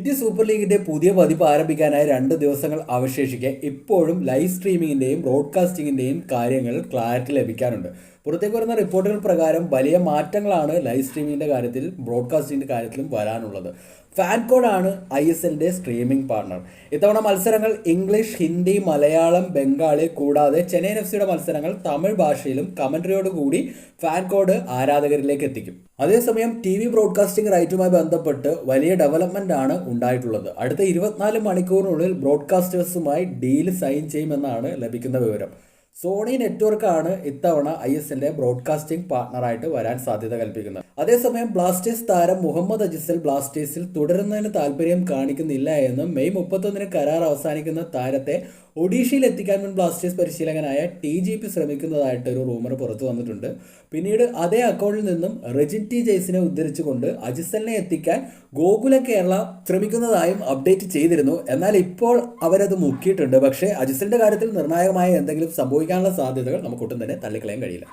India super ലീഗിന്റെ പുതിയ പതിപ്പ് ആരംഭിക്കാനായി രണ്ട് ദിവസങ്ങൾ അവശേഷിക്കെ ഇപ്പോഴും ലൈവ് സ്ട്രീമിംഗിന്റെയും ബ്രോഡ്കാസ്റ്റിംഗിന്റെയും കാര്യങ്ങൾ ക്ലാരിറ്റി ലഭിക്കാനുണ്ട്. പുറത്തേക്ക് വരുന്ന റിപ്പോർട്ടുകൾ പ്രകാരം വലിയ മാറ്റങ്ങളാണ് ലൈവ് സ്ട്രീമിംഗിന്റെ കാര്യത്തിൽ ബ്രോഡ്കാസ്റ്റിംഗിന്റെ കാര്യത്തിലും വരാനുള്ളത്. ഫാൻ കോഡാണ് ഐ എസ് എല്ലിന്റെ സ്ട്രീമിംഗ് പാർട്ണർ ഇത്തവണ മത്സരങ്ങൾ ഇംഗ്ലീഷ് ഹിന്ദി മലയാളം ബംഗാളി കൂടാതെ ചെന്നൈ എഫ് സിയുടെ മത്സരങ്ങൾ തമിഴ് ഭാഷയിലും കമന്ററിയോട് കൂടി ഫാൻ കോഡ് ആരാധകരിലേക്ക് എത്തിക്കും. അതേസമയം ടി വി ബ്രോഡ്കാസ്റ്റിംഗ് റൈറ്റുമായി ബന്ധപ്പെട്ട് വലിയ ഡെവലപ്മെന്റ് ആണ് ഉണ്ടായിട്ടുള്ളത്. അടുത്ത ഇരുപത്തിനാല് മണിക്കൂറിനുള്ളിൽ ബ്രോഡ്കാസ്റ്റേഴ്സുമായി ഡീൽ സൈൻ ചെയ്യുമെന്നാണ് ലഭിക്കുന്ന വിവരം. സോണി നെറ്റ്വർക്കാണ് ഇത്തവണ ഐ എസ് എല്ലിന്റെ ബ്രോഡ്കാസ്റ്റിംഗ് പാർട്ണറായിട്ട് വരാൻ സാധ്യത കൽപ്പിക്കുന്നത്. അതേസമയം ബ്ലാസ്റ്റേഴ്സ് താരം മുഹമ്മദ് അജിസൽ ബ്ലാസ്റ്റേഴ്സിൽ തുടരുന്നതിന് താല്പര്യം കാണിക്കുന്നില്ല എന്നും മെയ് മുപ്പത്തൊന്നിന് കരാർ അവസാനിക്കുന്ന താരത്തെ ഒഡീഷയിൽ എത്തിക്കാൻ മുൻ ബ്ലാസ്റ്റേഴ്സ് പരിശീലകനായ ടി ജി പി ശ്രമിക്കുന്നതായിട്ട് ഒരു റൂമർ പുറത്തു വന്നിട്ടുണ്ട്. പിന്നീട് അതേ അക്കൗണ്ടിൽ നിന്നും റെജിൻ ടി ജെയ്സിനെ ഉദ്ധരിച്ചുകൊണ്ട് അജിസലിനെ എത്തിക്കാൻ ഗോകുല കേരള ശ്രമിക്കുന്നതായും അപ്ഡേറ്റ് ചെയ്തിരുന്നു. എന്നാൽ ഇപ്പോൾ അവരത് മുക്കിയിട്ടുണ്ട്. പക്ഷേ അജിസലിന്റെ കാര്യത്തിൽ നിർണായകമായ എന്തെങ്കിലും സംഭവിക്കാനുള്ള സാധ്യതകൾ നമുക്കൊട്ടും തന്നെ തള്ളിക്കളയാൻ കഴിയില്ല.